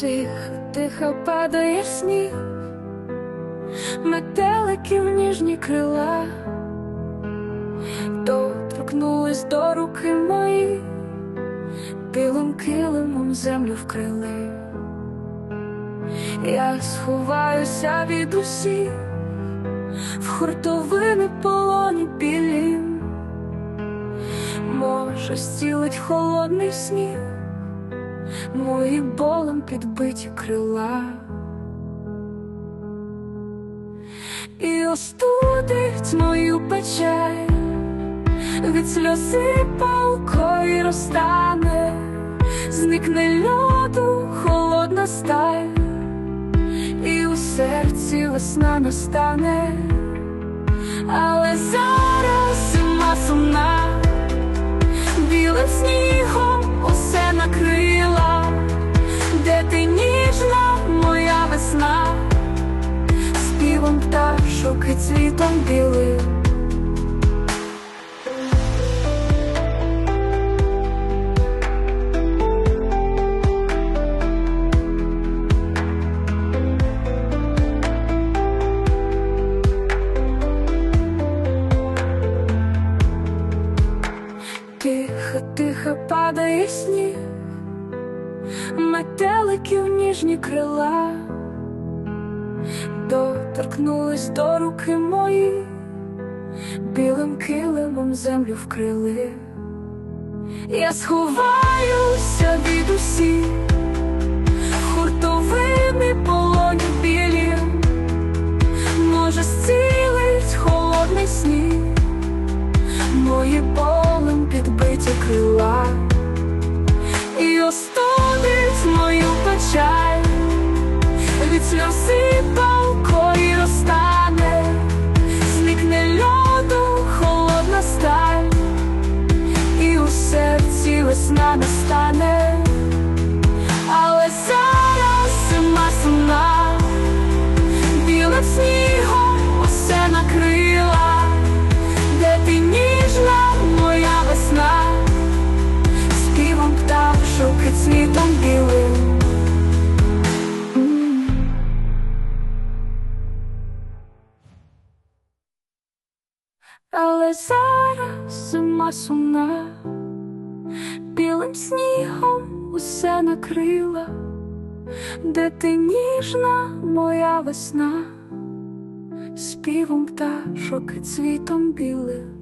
Тихо, тихо падає сніг, метеликів ніжні крила, доторкнулись до руки мої, білим килимом землю вкрили. Я сховаюся від усіх. В хуртовини полоні білі, може зцілить холодний сніг мої болем підбиті крила. І остудить мою печаль, від сльози палкою розтане, зникне льоду холодна сталь, і у серці весна настане, але зараз зима сумна, білим снігом усе накрила, і цвітом білим. Тихо, тихо падає сніг, метеликів ніжні крила, доторкнулись до руки мої, білим килимом землю вкрили. Я сховаюся весна настане, але зараз зима сумна, білим снігом усе накрила. Де ти ніжна моя весна, співом пташок цвітом білим. Але зараз зима сумна, білим снігом усе накрила, де ти ніжна моя весна співом пташок і цвітом білим.